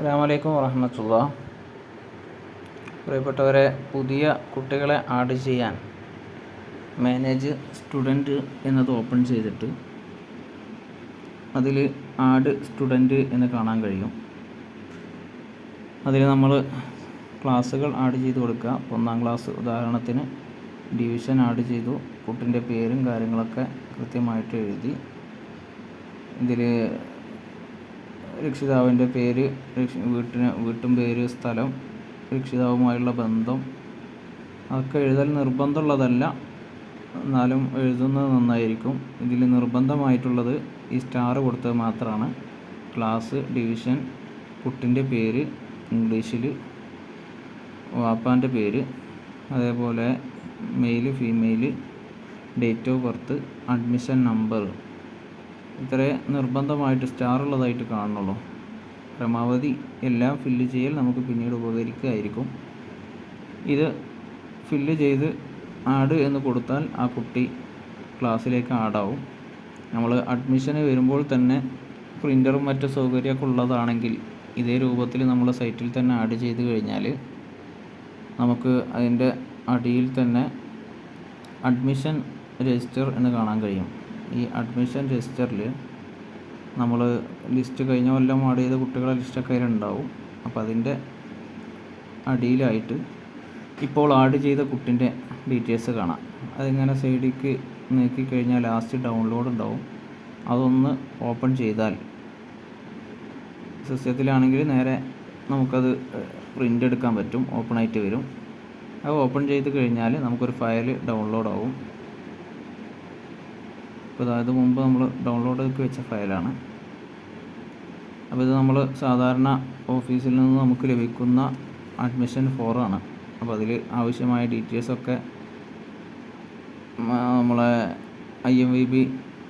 അസ്സാം വലൈക്കും വറഹമത്തുള്ള. പ്രിയപ്പെട്ടവരെ പുതിയ കുട്ടികളെ ആഡ് ചെയ്യാൻ മാനേജ് സ്റ്റുഡന്റ് എന്നത് ഓപ്പൺ ചെയ്തിട്ട് അതിൽ ആഡ് സ്റ്റുഡന്റ് എന്ന് കാണാൻ കഴിയും. അതിൽ നമ്മൾ ക്ലാസ്സുകൾ ആഡ് ചെയ്ത് കൊടുക്കുക. ഒന്നാം ക്ലാസ് ഉദാഹരണത്തിന് ഡിവിഷൻ ആഡ് ചെയ്തു. കുട്ടിന്റെ പേരും കാര്യങ്ങളൊക്കെ കൃത്യമായിട്ട് എഴുതി. ഇതിൽ രക്ഷിതാവിന്റെ പേര് വീട്ടിന് വീട്ടും പേര് സ്ഥലം രക്ഷിതാവുമായുള്ള ബന്ധം അതൊക്കെ എഴുതൽ നിർബന്ധമുള്ളതല്ല. എന്നാലും എഴുതുന്നത് നന്നായിരിക്കും. ഇതിൽ നിർബന്ധമായിട്ടുള്ളത് ഈ സ്റ്റാർ കൊടുത്തത് മാത്രമാണ്. ക്ലാസ് ഡിവിഷൻ കുട്ടിന്റെ പേര് ഇംഗ്ലീഷിൽ വാപ്പാന്റെ പേര് അതേപോലെ male female date of birth admission number. ഇത്രേ നിർബന്ധമായിട്ട് സ്റ്റാർ ഉള്ളതായിട്ട് കാണുന്നുള്ളൂ. പരമാവധി എല്ലാം ഫില്ല് ചെയ്യൽ നമുക്ക് പിന്നീട് ഉപകരിക്കുകയായിരിക്കും ഇത് ഫില്ല് ചെയ്ത് ആഡ് എന്ന് കൊടുത്താൽ ആ കുട്ടി ക്ലാസ്സിലേക്ക് ആഡാവും നമ്മൾ അഡ്മിഷന് വരുമ്പോൾ തന്നെ പ്രിന്ററും മറ്റ് സൗകര്യമൊക്കെ ഉള്ളതാണെങ്കിൽ ഇതേ രൂപത്തിൽ നമ്മൾ സൈറ്റിൽ തന്നെ ആഡ് ചെയ്ത് കഴിഞ്ഞാൽ നമുക്ക് അതിന്റെ അടിയിൽ തന്നെ അഡ്മിഷൻ രജിസ്റ്റർ എന്ന് കാണാൻ കഴിയും. ഈ അഡ്മിഷൻ രജിസ്റ്ററിൽ നമ്മൾ ലിസ്റ്റ് കഴിഞ്ഞ കൊല്ലം ആഡ് ചെയ്ത കുട്ടികളെ ലിസ്റ്റൊക്കെ അതിലുണ്ടാവും. അപ്പോൾ അതിന്റെ അടിയിലായിട്ട് ഇപ്പോൾ ആഡ് ചെയ്ത കുട്ടിന്റെ ഡീറ്റെയിൽസ് കാണാം. അതിങ്ങനെ സൈഡിലേക്ക് നീക്കി കഴിഞ്ഞാൽ ലാസ്റ്റ് ഡൗൺലോഡ് ഉണ്ടാവും. അതൊന്ന് ഓപ്പൺ ചെയ്താൽ സിസ്റ്റത്തിലാണെങ്കിൽ നേരെ നമുക്കത് പ്രിന്റ് എടുക്കാൻ പറ്റും. ഓപ്പൺ ആയിട്ട് വരും. അത് ഓപ്പൺ ചെയ്ത് കഴിഞ്ഞാൽ നമുക്കൊരു ഫയൽ ഡൗൺലോഡ് ആവും. ഇപ്പോൾ അതായത് മുമ്പ് നമ്മൾ ഡൗൺലോഡ് ആക്കി വെച്ച ഫയലാണ്. അപ്പോൾ ഇത് നമ്മൾ സാധാരണ ഓഫീസിൽ നിന്ന് നമുക്ക് ലഭിക്കുന്ന അഡ്മിഷൻ ഫോറാണ് അപ്പോൾ അതിൽ ആവശ്യമായ ഡീറ്റെയിൽസൊക്കെ നമ്മളെ I M V B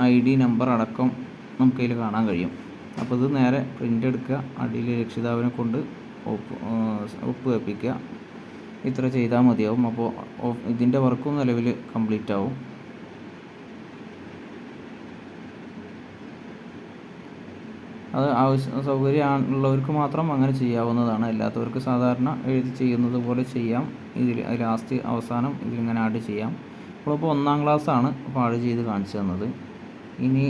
I D number അടക്കം നമുക്കതിൽ കാണാൻ കഴിയും. അപ്പോൾ ഇത് നേരെ പ്രിന്റ് എടുക്കുക അടിയിൽ രക്ഷിതാവിനെ കൊണ്ട് ഒപ്പ് ഒപ്പ് വെപ്പിക്കുക. ഇത്ര ചെയ്താൽ മതിയാവും. അപ്പോൾ ഇതിന്റെ വർക്കും നിലവിൽ കംപ്ലീറ്റ് ആവും. അത് ആവശ്യ സൗകര്യം ഉള്ളവർക്ക് മാത്രം അങ്ങനെ ചെയ്യാവുന്നതാണ്. അല്ലാത്തവർക്ക് സാധാരണ എഴുതി ചെയ്യുന്നത് പോലെ ചെയ്യാം. ഇതിൽ ലാസ്റ്റ് അവസാനം ഇതിലിങ്ങനെ ആഡ് ചെയ്യാം. നമ്മളിപ്പോൾ ഒന്നാം ക്ലാസ് ആണ് അപ്പോൾ ആഡ് ചെയ്ത് കാണിച്ചു തന്നത്. ഇനി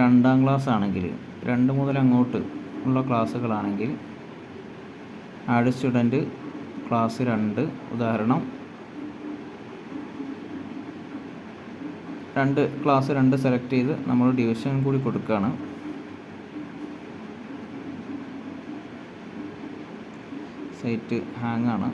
രണ്ടാം ക്ലാസ് ആണെങ്കിൽ രണ്ട് മുതൽ അങ്ങോട്ട് ഉള്ള ക്ലാസ്സുകളാണെങ്കിൽ ആഡ് സ്റ്റുഡന്റ് ക്ലാസ് രണ്ട് ഉദാഹരണം രണ്ട് ക്ലാസ് രണ്ട് സെലക്ട് ചെയ്ത് നമ്മൾ ഡിവിഷൻ കൂടി കൊടുക്കുകയാണ്. സൈറ്റ് ഹാങ്ങാണ്.